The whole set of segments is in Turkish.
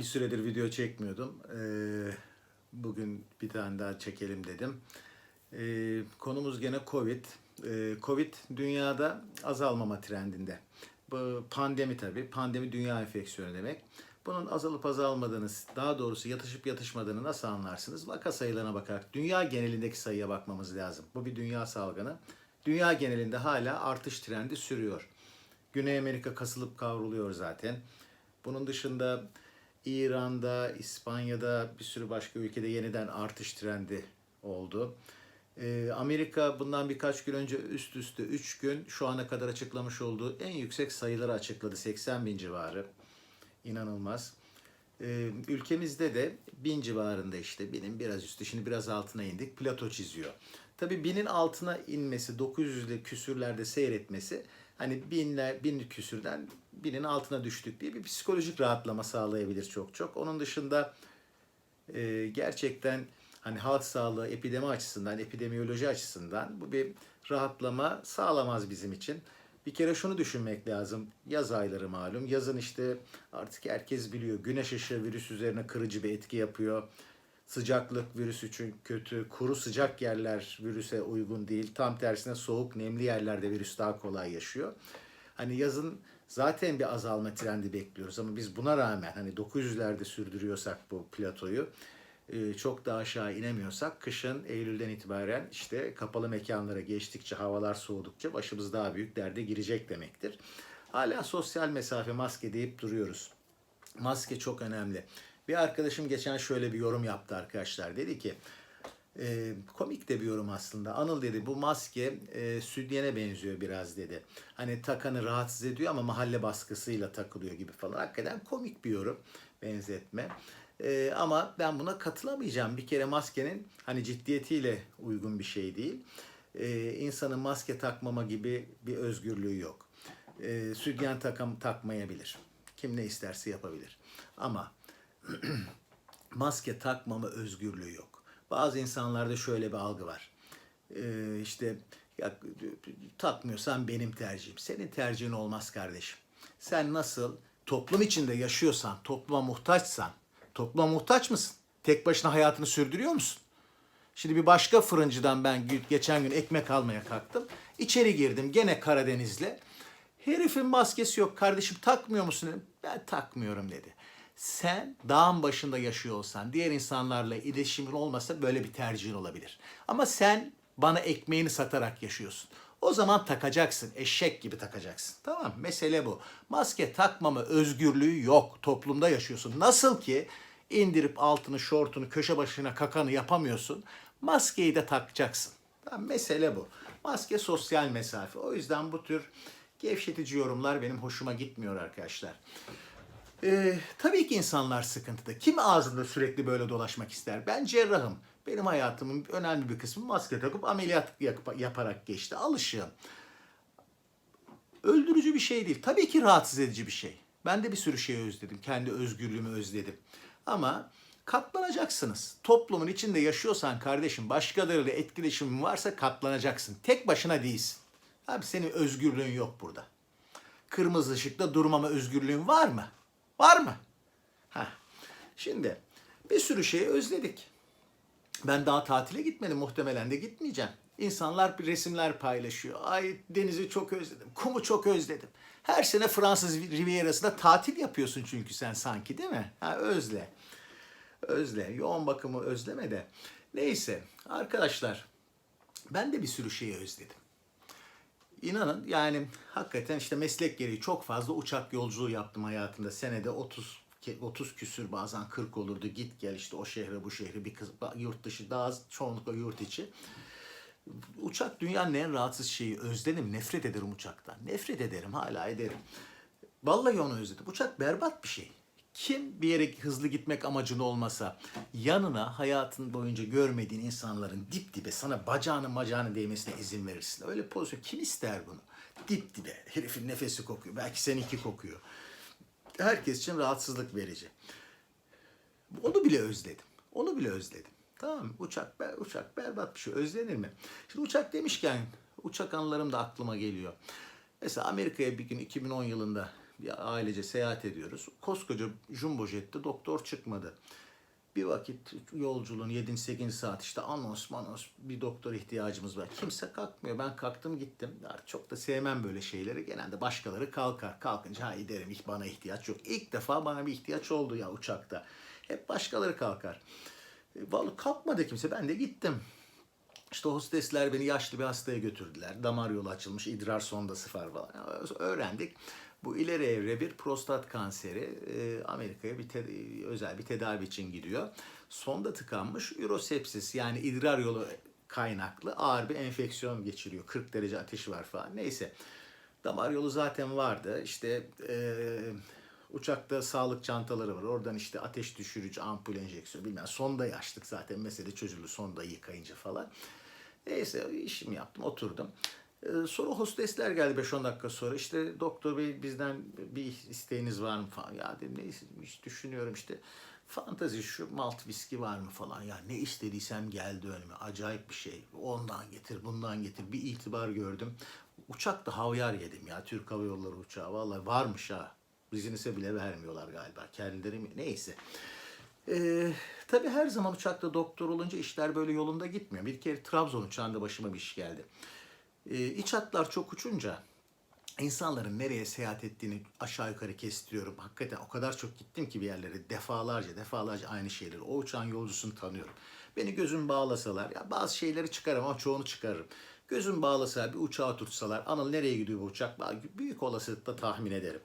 Bir süredir video çekmiyordum. Ee, bugün bir tane daha çekelim dedim. Ee, konumuz gene Covid. Ee, Covid dünyada azalmama trendinde. Pandemi tabii. Pandemi dünya enfeksiyonu demek. Bunun azalıp azalmadığını, daha doğrusu yatışıp yatışmadığını nasıl anlarsınız? Vaka sayılarına bakarak dünya genelindeki sayıya bakmamız lazım. Bu bir dünya salgını. Dünya genelinde hala artış trendi sürüyor. Güney Amerika kasılıp kavruluyor zaten. Bunun dışında İran'da, İspanya'da bir sürü başka ülkede yeniden artış trendi oldu. Ee, Amerika bundan birkaç gün önce üst üste 3 gün şu ana kadar açıklamış olduğu en yüksek sayıları açıkladı. 80 bin civarı. İnanılmaz. Ee, ülkemizde de bin civarında işte binin biraz üstü şimdi biraz altına indik plato çiziyor. Tabii binin altına inmesi 900'le küsürlerde seyretmesi hani binler bin küsürden binin altına düştük diye bir psikolojik rahatlama sağlayabilir çok çok. Onun dışında e, gerçekten hani halk sağlığı epidemi açısından, epidemiyoloji açısından bu bir rahatlama sağlamaz bizim için. Bir kere şunu düşünmek lazım. Yaz ayları malum. Yazın işte artık herkes biliyor. Güneş ışığı virüs üzerine kırıcı bir etki yapıyor. Sıcaklık virüs için kötü. Kuru sıcak yerler virüse uygun değil. Tam tersine soğuk nemli yerlerde virüs daha kolay yaşıyor. Hani yazın zaten bir azalma trendi bekliyoruz ama biz buna rağmen hani 900'lerde sürdürüyorsak bu platoyu e, çok daha aşağı inemiyorsak kışın Eylül'den itibaren işte kapalı mekanlara geçtikçe havalar soğudukça başımız daha büyük derde girecek demektir. Hala sosyal mesafe maske deyip duruyoruz. Maske çok önemli. Bir arkadaşım geçen şöyle bir yorum yaptı arkadaşlar. Dedi ki e, komik de bir yorum aslında. Anıl dedi bu maske e, sütyene benziyor biraz dedi. Hani takanı rahatsız ediyor ama mahalle baskısıyla takılıyor gibi falan. Hakikaten komik bir yorum benzetme. E, ama ben buna katılamayacağım. Bir kere maskenin hani ciddiyetiyle uygun bir şey değil. E, insanın maske takmama gibi bir özgürlüğü yok. E, sütyen takam, takmayabilir. Kim ne isterse yapabilir. Ama maske takmama özgürlüğü yok. Bazı insanlarda şöyle bir algı var. Ee, işte ya, takmıyorsan benim tercihim. Senin tercihin olmaz kardeşim. Sen nasıl toplum içinde yaşıyorsan, topluma muhtaçsan, topluma muhtaç mısın? Tek başına hayatını sürdürüyor musun? Şimdi bir başka fırıncıdan ben geçen gün ekmek almaya kalktım. İçeri girdim gene Karadeniz'le. Herifin maskesi yok kardeşim takmıyor musun dedim. Ben takmıyorum dedi. Sen dağın başında yaşıyor olsan, diğer insanlarla iletişimin olmasa böyle bir tercihin olabilir. Ama sen bana ekmeğini satarak yaşıyorsun. O zaman takacaksın, eşek gibi takacaksın. Tamam, mesele bu. Maske takmama özgürlüğü yok. Toplumda yaşıyorsun. Nasıl ki indirip altını, şortunu, köşe başına kakanı yapamıyorsun. Maskeyi de takacaksın. Tamam, mesele bu. Maske sosyal mesafe. O yüzden bu tür gevşetici yorumlar benim hoşuma gitmiyor arkadaşlar. Ee, tabii ki insanlar sıkıntıda. Kim ağzında sürekli böyle dolaşmak ister? Ben cerrahım. Benim hayatımın önemli bir kısmı maske takıp ameliyat yap- yaparak geçti. Alışığım. Öldürücü bir şey değil. Tabii ki rahatsız edici bir şey. Ben de bir sürü şeyi özledim. Kendi özgürlüğümü özledim. Ama katlanacaksınız. Toplumun içinde yaşıyorsan kardeşim başkalarıyla etkileşimin varsa katlanacaksın. Tek başına değilsin. Abi senin özgürlüğün yok burada. Kırmızı ışıkta durmama özgürlüğün var mı? Var mı? Ha. Şimdi bir sürü şeyi özledik. Ben daha tatile gitmedim muhtemelen de gitmeyeceğim. İnsanlar bir resimler paylaşıyor. Ay denizi çok özledim, kumu çok özledim. Her sene Fransız Riviera'sında tatil yapıyorsun çünkü sen sanki değil mi? Ha, özle. Özle. Yoğun bakımı özleme de. Neyse arkadaşlar ben de bir sürü şeyi özledim. İnanın yani hakikaten işte meslek gereği çok fazla uçak yolculuğu yaptım hayatımda. Senede 30 ke- 30 küsür bazen 40 olurdu. Git gel işte o şehre bu şehre bir kız yurt dışı daha az, çoğunlukla yurt içi. Uçak dünyanın en rahatsız şeyi. Özledim. Nefret ederim uçaktan. Nefret ederim. Hala ederim. Vallahi onu özledim. Uçak berbat bir şey. Kim bir yere hızlı gitmek amacında olmasa yanına hayatın boyunca görmediğin insanların dip dibe sana bacağını bacağını değmesine izin verirsin. Öyle pozisyon kim ister bunu? Dip dibe. Herifin nefesi kokuyor. Belki seninki kokuyor. Herkes için rahatsızlık verici. Onu bile özledim. Onu bile özledim. Tamam mı? Uçak, ber- uçak berbat bir şey. Özlenir mi? Şimdi uçak demişken uçak anılarım da aklıma geliyor. Mesela Amerika'ya bir gün 2010 yılında Bir ailece seyahat ediyoruz. Koskoca jumbo jette doktor çıkmadı. Bir vakit yolculuğun 7-8 saat işte anons manos bir doktor ihtiyacımız var. Kimse kalkmıyor. Ben kalktım gittim. Artık çok da sevmem böyle şeyleri. Genelde başkaları kalkar. Kalkınca ha derim bana ihtiyaç yok. İlk defa bana bir ihtiyaç oldu ya uçakta. Hep başkaları kalkar. E, Vallahi kalkmadı kimse. Ben de gittim. İşte hostesler beni yaşlı bir hastaya götürdüler. Damar yolu açılmış, idrar sondası var falan. Öğrendik. Bu ileri evre bir prostat kanseri e, Amerika'ya bir te- özel bir tedavi için gidiyor. Sonda tıkanmış ürosepsis yani idrar yolu kaynaklı ağır bir enfeksiyon geçiriyor. 40 derece ateşi var falan. Neyse. Damar yolu zaten vardı. İşte e, uçakta sağlık çantaları var. Oradan işte ateş düşürücü, ampul enjeksiyon bilmem. Sondayı açtık zaten. Mesele çözüldü sondayı yıkayınca falan. Neyse işimi yaptım, oturdum. Ee, sonra hostesler geldi 5-10 dakika sonra. İşte doktor bey bizden bir isteğiniz var mı falan. Ya dedim ne hiç düşünüyorum işte. Fantazi şu malt viski var mı falan. Ya ne istediysem geldi önüme. Acayip bir şey. Ondan getir, bundan getir. Bir itibar gördüm. Uçakta havyar yedim ya. Türk Hava Yolları uçağı. Vallahi varmış ha. Bizinise bile vermiyorlar galiba. Kendileri mi? Neyse. Ee, tabii her zaman uçakta doktor olunca işler böyle yolunda gitmiyor. Bir kere Trabzon uçağında başıma bir iş geldi. Ee, iç hatlar çok uçunca insanların nereye seyahat ettiğini aşağı yukarı kestiriyorum. Hakikaten o kadar çok gittim ki bir yerlere defalarca defalarca aynı şeyleri. O uçağın yolcusunu tanıyorum. Beni gözüm bağlasalar ya bazı şeyleri çıkarım ama çoğunu çıkarırım. Gözüm bağlasalar bir uçağa oturtsalar Anıl nereye gidiyor bu uçak? Büyük olasılıkla tahmin ederim.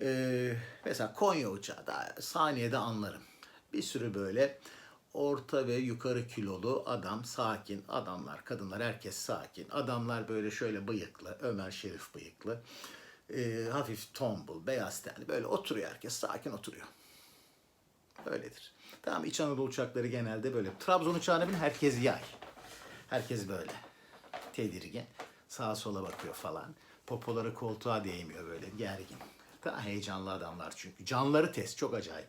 Ee, mesela Konya uçağı da saniyede anlarım. Bir sürü böyle orta ve yukarı kilolu adam sakin. Adamlar, kadınlar herkes sakin. Adamlar böyle şöyle bıyıklı, Ömer Şerif bıyıklı. Ee, hafif tombul, beyaz tenli. Böyle oturuyor herkes, sakin oturuyor. Öyledir. Tamam İç Anadolu uçakları genelde böyle. Trabzon uçağına bin herkes yay. Herkes böyle. Tedirgin. Sağa sola bakıyor falan. Popoları koltuğa değmiyor böyle gergin. Daha heyecanlı adamlar çünkü. Canları test çok acayip.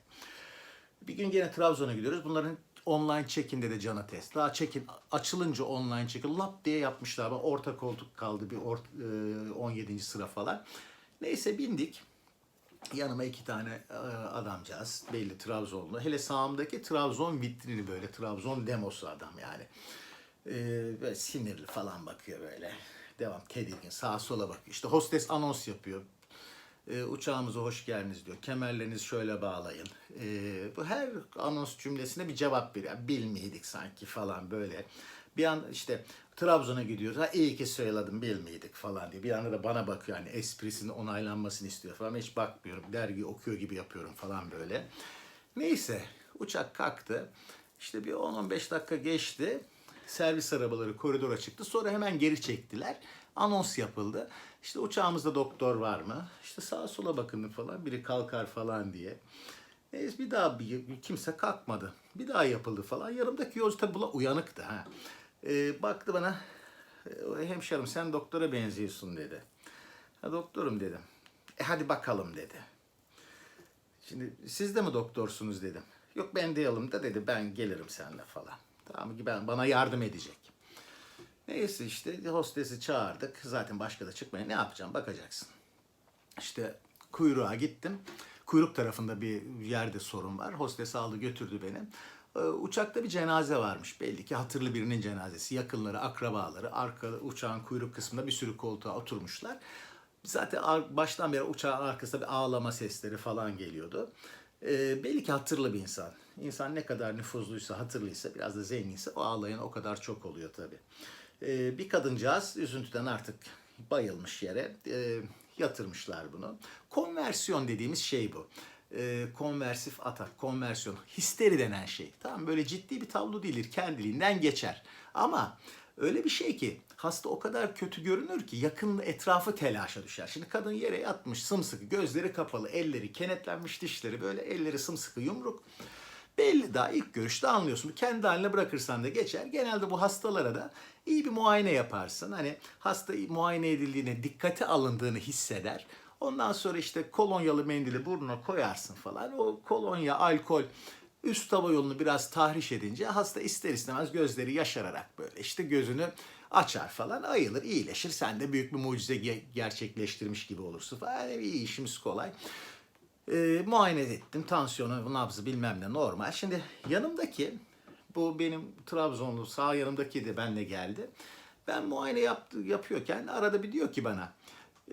Bir gün gene Trabzon'a gidiyoruz. Bunların online check-in'de de canı test. Daha check-in açılınca online check-in lap diye yapmışlar. Ama orta koltuk kaldı bir or, e, 17. sıra falan. Neyse bindik. Yanıma iki tane e, adamcağız. Belli Trabzonlu. Hele sağımdaki Trabzon vitrini böyle. Trabzon demosu adam yani. E, böyle sinirli falan bakıyor böyle. Devam tedirgin sağa sola bakıyor. İşte hostes anons yapıyor. E, uçağımıza hoş geldiniz diyor. Kemerlerinizi şöyle bağlayın. E, bu her anons cümlesine bir cevap veriyor. Bilmiydik sanki falan böyle. Bir an işte Trabzon'a gidiyoruz. Ha iyi ki söyledim bilmiydik falan diye. Bir anda da bana bakıyor yani esprisinin onaylanmasını istiyor falan. Hiç bakmıyorum. Dergi okuyor gibi yapıyorum falan böyle. Neyse uçak kalktı. İşte bir 10-15 dakika geçti. Servis arabaları koridora çıktı. Sonra hemen geri çektiler. Anons yapıldı. İşte uçağımızda doktor var mı? İşte sağa sola bakın falan. Biri kalkar falan diye. Neyse bir daha bir, kimse kalkmadı. Bir daha yapıldı falan. Yanımdaki yolcu tabii buna uyanıktı. Ha. Ee, baktı bana. "E, Hemşerim sen doktora benziyorsun dedi. Ha, doktorum dedim. E hadi bakalım dedi. Şimdi siz de mi doktorsunuz dedim. Yok ben değilim de dedi ben gelirim seninle falan. Tamam ki ben bana yardım edecek. Neyse işte hostesi çağırdık. Zaten başka da çıkmaya ne yapacağım bakacaksın. İşte kuyruğa gittim. Kuyruk tarafında bir yerde sorun var. Hostes aldı götürdü beni. Ee, Uçakta bir cenaze varmış. Belli ki hatırlı birinin cenazesi. Yakınları, akrabaları arka uçağın kuyruk kısmında bir sürü koltuğa oturmuşlar. Zaten baştan beri uçağın arkasında bir ağlama sesleri falan geliyordu. Ee, belli ki hatırlı bir insan. İnsan ne kadar nüfuzluysa, hatırlıysa, biraz da zenginse o ağlayan o kadar çok oluyor tabii. Ee, bir kadıncağız üzüntüden artık bayılmış yere e, yatırmışlar bunu. Konversiyon dediğimiz şey bu. E, konversif atak, konversiyon, histeri denen şey. Tamam böyle ciddi bir tablo değildir, kendiliğinden geçer. Ama öyle bir şey ki hasta o kadar kötü görünür ki yakın etrafı telaşa düşer. Şimdi kadın yere yatmış sımsıkı, gözleri kapalı, elleri kenetlenmiş, dişleri böyle elleri sımsıkı yumruk. Belli daha ilk görüşte anlıyorsun. Kendi haline bırakırsan da geçer. Genelde bu hastalara da iyi bir muayene yaparsın. Hani hasta muayene edildiğine, dikkate alındığını hisseder. Ondan sonra işte kolonyalı mendili burnuna koyarsın falan. O kolonya, alkol üst hava yolunu biraz tahriş edince hasta ister istemez gözleri yaşararak böyle işte gözünü açar falan ayılır iyileşir sen de büyük bir mucize ge- gerçekleştirmiş gibi olursun falan iyi işimiz kolay. E, muayene ettim tansiyonu nabzı bilmem ne normal. Şimdi yanımdaki bu benim Trabzonlu sağ yanımdaki de benle geldi. Ben muayene yaptı, yapıyorken arada bir diyor ki bana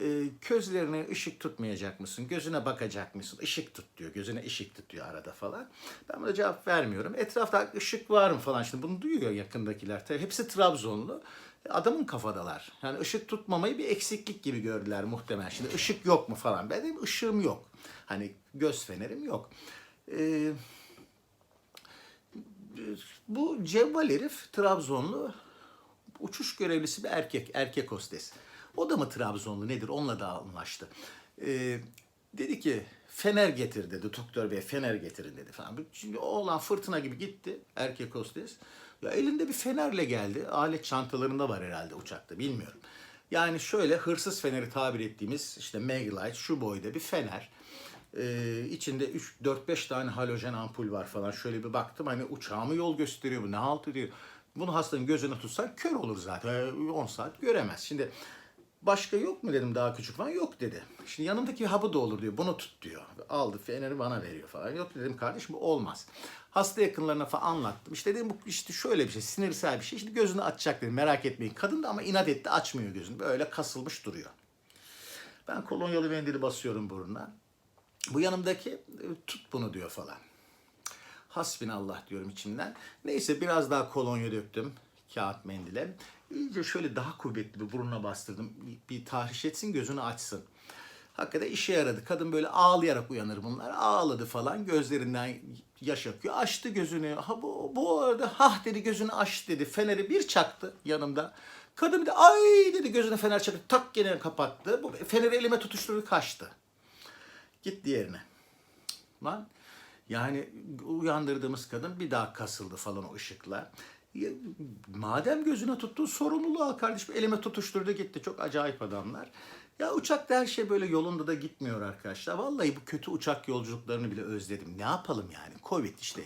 e, gözlerine ışık tutmayacak mısın? Gözüne bakacak mısın? Işık tut diyor. Gözüne ışık tut diyor arada falan. Ben buna cevap vermiyorum. Etrafta ışık var mı falan. Şimdi bunu duyuyor yakındakiler. Tabii hepsi Trabzonlu. Adamın kafadalar. Yani ışık tutmamayı bir eksiklik gibi gördüler muhtemelen. Şimdi ışık yok mu falan. Ben dedim ışığım yok. Hani göz fenerim yok. Ee, bu cevval herif Trabzonlu uçuş görevlisi bir erkek, erkek hostes. O da mı Trabzonlu nedir onunla da anlaştı. Ee, dedi ki fener getir dedi doktor bey fener getirin dedi falan. Şimdi oğlan fırtına gibi gitti erkek hostes. Ya elinde bir fenerle geldi. Alet çantalarında var herhalde uçakta bilmiyorum. Yani şöyle hırsız feneri tabir ettiğimiz işte Maglite şu boyda bir fener. Ee, içinde 4-5 tane halojen ampul var falan. Şöyle bir baktım hani uçağımı yol gösteriyor bu ne halt diyor. Bunu hastanın gözüne tutsan kör olur zaten. 10 saat göremez. Şimdi başka yok mu dedim daha küçük falan. Yok dedi. Şimdi yanımdaki hapı da olur diyor. Bunu tut diyor. Aldı feneri bana veriyor falan. Yok dedim kardeşim bu olmaz. Hasta yakınlarına falan anlattım. İşte dedim bu işte şöyle bir şey sinirsel bir şey. İşte gözünü açacak dedim merak etmeyin. Kadın da ama inat etti açmıyor gözünü. Böyle kasılmış duruyor. Ben kolonyalı mendili basıyorum burnuna. Bu yanımdaki e, tut bunu diyor falan. Hasbinallah diyorum içimden. Neyse biraz daha kolonya döktüm kağıt mendile. İyice şöyle daha kuvvetli bir burnuna bastırdım. Bir tahriş etsin gözünü açsın. Hakikaten işe yaradı. Kadın böyle ağlayarak uyanır bunlar. Ağladı falan. Gözlerinden yaş akıyor. Açtı gözünü. Ha bu, bu arada hah dedi gözünü aç dedi. Feneri bir çaktı yanımda. Kadın bir de ay dedi gözüne fener çaktı. Tak gene kapattı. Bu feneri elime tutuşturdu kaçtı. Git diğerine. Lan yani uyandırdığımız kadın bir daha kasıldı falan o ışıkla. Ya, madem gözüne tuttun sorumluluğu al kardeşim. Elime tutuşturdu gitti. Çok acayip adamlar. Ya uçakta her şey böyle yolunda da gitmiyor arkadaşlar. Vallahi bu kötü uçak yolculuklarını bile özledim. Ne yapalım yani? Covid işte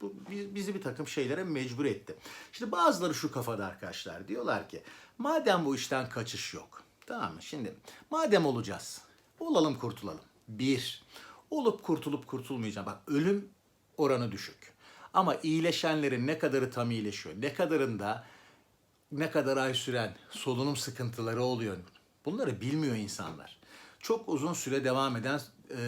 bu bizi bir takım şeylere mecbur etti. Şimdi bazıları şu kafada arkadaşlar diyorlar ki madem bu işten kaçış yok. Tamam mı? Şimdi madem olacağız. Olalım kurtulalım. Bir, olup kurtulup kurtulmayacağım. Bak ölüm oranı düşük. Ama iyileşenlerin ne kadarı tam iyileşiyor, ne kadarında ne kadar ay süren solunum sıkıntıları oluyor. Bunları bilmiyor insanlar. Çok uzun süre devam eden e,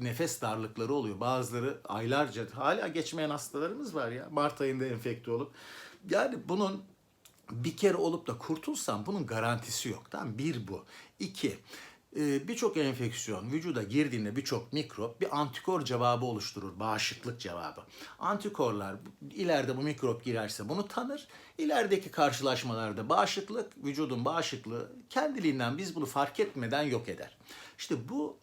nefes darlıkları oluyor. Bazıları aylarca hala geçmeyen hastalarımız var ya. Mart ayında enfekte olup. Yani bunun bir kere olup da kurtulsam bunun garantisi yok. Tamam Bir bu. İki, birçok enfeksiyon vücuda girdiğinde birçok mikrop bir antikor cevabı oluşturur. Bağışıklık cevabı. Antikorlar ileride bu mikrop girerse bunu tanır. İlerideki karşılaşmalarda bağışıklık, vücudun bağışıklığı kendiliğinden biz bunu fark etmeden yok eder. İşte bu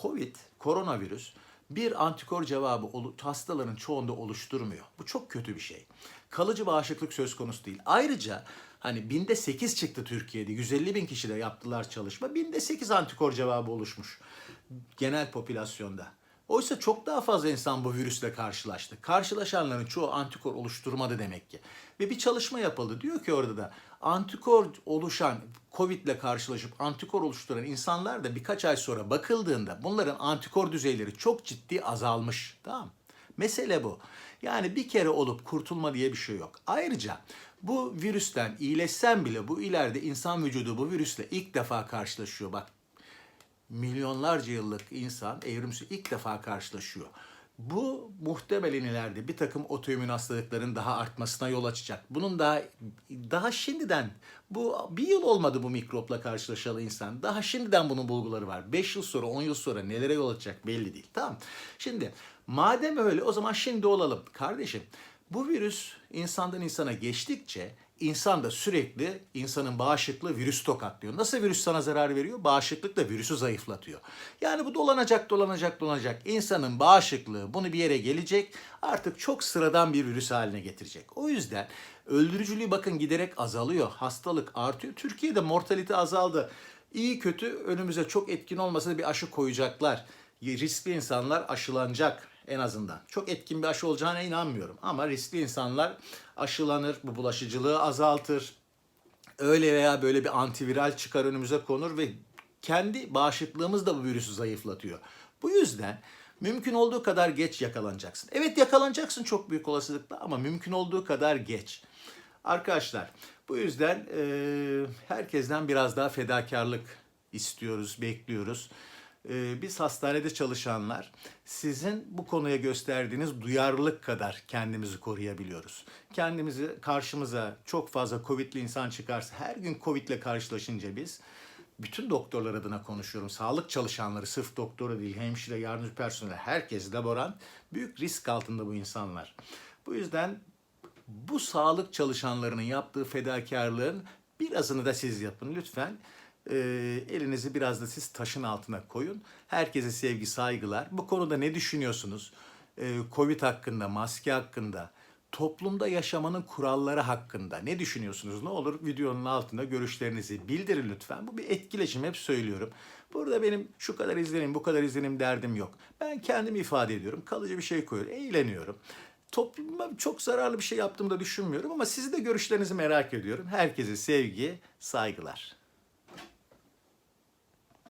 Covid, koronavirüs bir antikor cevabı hastaların çoğunda oluşturmuyor. Bu çok kötü bir şey. Kalıcı bağışıklık söz konusu değil. Ayrıca hani binde 8 çıktı Türkiye'de. 150 bin kişide yaptılar çalışma. Binde 8 antikor cevabı oluşmuş genel popülasyonda. Oysa çok daha fazla insan bu virüsle karşılaştı. Karşılaşanların çoğu antikor oluşturmadı demek ki. Ve bir çalışma yapıldı. Diyor ki orada da antikor oluşan, Covid ile karşılaşıp antikor oluşturan insanlar da birkaç ay sonra bakıldığında bunların antikor düzeyleri çok ciddi azalmış. Tamam Mesele bu. Yani bir kere olup kurtulma diye bir şey yok. Ayrıca bu virüsten iyileşsen bile bu ileride insan vücudu bu virüsle ilk defa karşılaşıyor. Bak milyonlarca yıllık insan evrimsi ilk defa karşılaşıyor. Bu muhtemelen ileride bir takım otoimmün hastalıkların daha artmasına yol açacak. Bunun daha daha şimdiden bu bir yıl olmadı bu mikropla karşılaşalı insan. Daha şimdiden bunun bulguları var. 5 yıl sonra 10 yıl sonra nelere yol açacak belli değil. Tamam. Şimdi madem öyle o zaman şimdi olalım. Kardeşim bu virüs insandan insana geçtikçe insan da sürekli insanın bağışıklığı virüs tokatlıyor. Nasıl virüs sana zarar veriyor? Bağışıklık da virüsü zayıflatıyor. Yani bu dolanacak dolanacak dolanacak. İnsanın bağışıklığı bunu bir yere gelecek artık çok sıradan bir virüs haline getirecek. O yüzden öldürücülüğü bakın giderek azalıyor. Hastalık artıyor. Türkiye'de mortalite azaldı. İyi kötü önümüze çok etkin olmasa da bir aşı koyacaklar. Riskli insanlar aşılanacak en azından. Çok etkin bir aşı olacağına inanmıyorum ama riskli insanlar aşılanır, bu bulaşıcılığı azaltır. öyle veya böyle bir antiviral çıkar önümüze konur ve kendi bağışıklığımız da bu virüsü zayıflatıyor. Bu yüzden mümkün olduğu kadar geç yakalanacaksın. Evet yakalanacaksın çok büyük olasılıkla ama mümkün olduğu kadar geç. Arkadaşlar bu yüzden e, herkesten biraz daha fedakarlık istiyoruz, bekliyoruz. E, biz hastanede çalışanlar sizin bu konuya gösterdiğiniz duyarlılık kadar kendimizi koruyabiliyoruz. Kendimizi karşımıza çok fazla Covid'li insan çıkarsa her gün Covid'le karşılaşınca biz bütün doktorlar adına konuşuyorum. Sağlık çalışanları, sırf doktora değil, hemşire, yardımcı personel, herkes laborant. Büyük risk altında bu insanlar. Bu yüzden bu sağlık çalışanlarının yaptığı fedakarlığın birazını da siz yapın lütfen. Ee, elinizi biraz da siz taşın altına koyun. Herkese sevgi, saygılar. Bu konuda ne düşünüyorsunuz? Ee, Covid hakkında, maske hakkında, toplumda yaşamanın kuralları hakkında ne düşünüyorsunuz? Ne olur videonun altında görüşlerinizi bildirin lütfen. Bu bir etkileşim hep söylüyorum. Burada benim şu kadar izlenim, bu kadar izlenim derdim yok. Ben kendimi ifade ediyorum. Kalıcı bir şey koyuyorum. Eğleniyorum. Topluma çok zararlı bir şey yaptığımı da düşünmüyorum ama sizi de görüşlerinizi merak ediyorum. Herkese sevgi, saygılar.